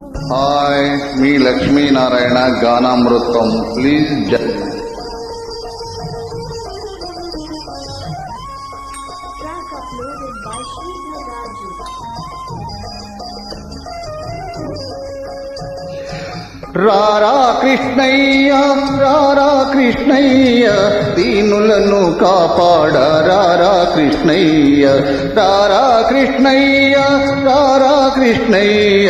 Hi మీ లక్ష్మీనారాయణ గానామృతం. Please రారా కృష్ణయ్య రారా కృష్ణయ్య దీనులను కాపాడ రారా కృష్ణయ్య. రారా కృష్ణయ్య రారా కృష్ణయ్య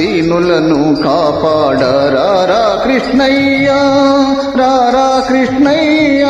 దీనులను కాపాడ రారా కృష్ణయ్య రారా కృష్ణయ్య.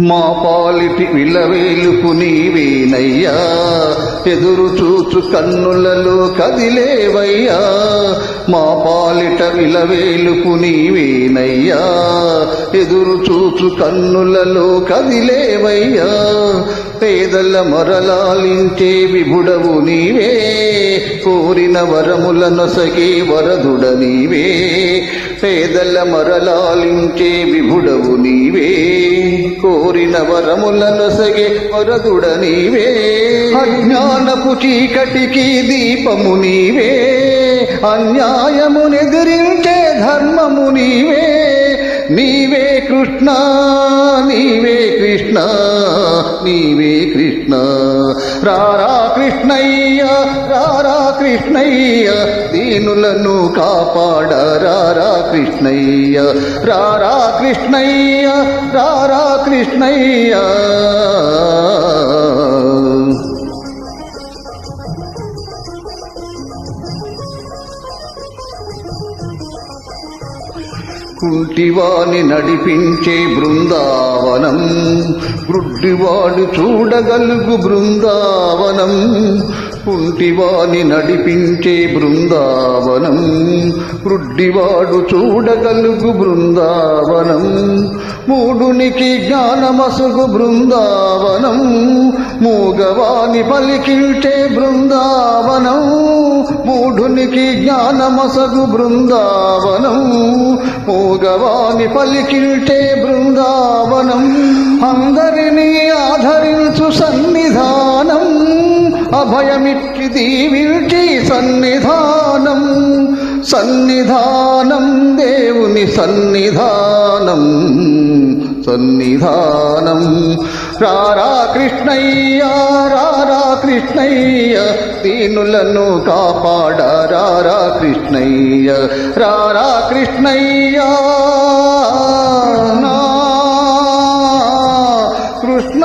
మా పాలిటి విలవేలుపు నీవేనయ్యా. ఎదురు చూచు కన్నులలో కదిలేవయ్యా. మా పాలిట విలవేలుపు నీవేనయ్యా. ఎదురు చూచు కన్నులలో కదిలేవయ్యా. పేదల మొరలాలించే విభుడవు నీవే. కోరిన వరముల నొసగే వరదుడ నీవే. పేదల మరలాలించే విభుడవు నీవే. కోరిన వరములను సగే వరదుడ నీవే. అజ్ఞానపు చీకటికి దీపము నీవే. అన్యాయమునెదిరించే ధర్మము నీవే. నీవే కృష్ణా. నీవే కృష్ణ నీవే కృష్ణ. రారా కృష్ణయ్య రారా కృష్ణయ్య దీనులను కాపాడ రారా కృష్ణయ్య. రారా కృష్ణయ్య రారా కృష్ణయ్య. కుంటివాణి నడిపించే బృందావనం. వృడ్డివాడు చూడగలుగు బృందావనం. కుంటివాని నడిపించే బృందావనం. గ్రుడ్డివాడు చూడగలుగు బృందావనం. మూడునికి జ్ఞానమసుగు బృందావనం. మూగవాని పలికించే బృందావనం. మూఢునికి జ్ఞానమసగు బృందావనం. మూగవాని పలికిల్టే బృందావనం. అందరినీ ఆధరించు సన్ని అభయమిచ్చి దీవించి సన్నిధానం సన్నిధానం దేవుని సన్నిధానం సన్నిధానం. రారా కృష్ణయ్య రారా కృష్ణయ్య దీనులను కాపాడ రారా కృష్ణయ్య రారా కృష్ణయ్య. నా కృష్ణ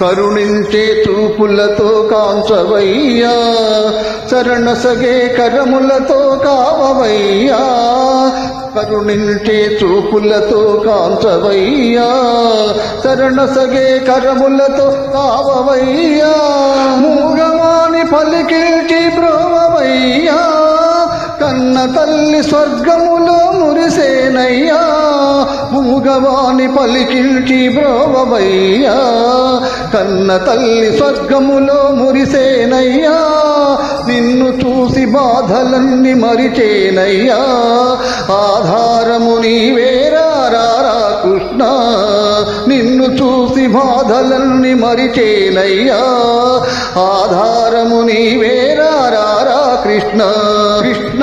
కరుణించే చూపులతో కాంచవయ్యా చరణ సగే కరములతో కావవయ్యా కరుణించే చూపులతో కాంచవయ్యా చరణ సగే కరములతో కావవయ్యా మూగమాని పలికిల్చి బ్రోవయ్యా కన్న తల్లి స్వర్గములో మురిసేనయ్యా మూగవాని పలికిల్చి బ్రోవయ్యా కన్న తల్లి స్వర్గములో మురిసేనయ్యా. నిన్ను చూసి బాధలన్నీ మరిచేనయ్యా. ఆధారము నీవేరా కృష్ణ. నిన్ను చూసి బాధలన్నీ మరిచేనయ్యా. ఆధారము నీవేరా కృష్ణ కృష్ణ. కృష్ణ.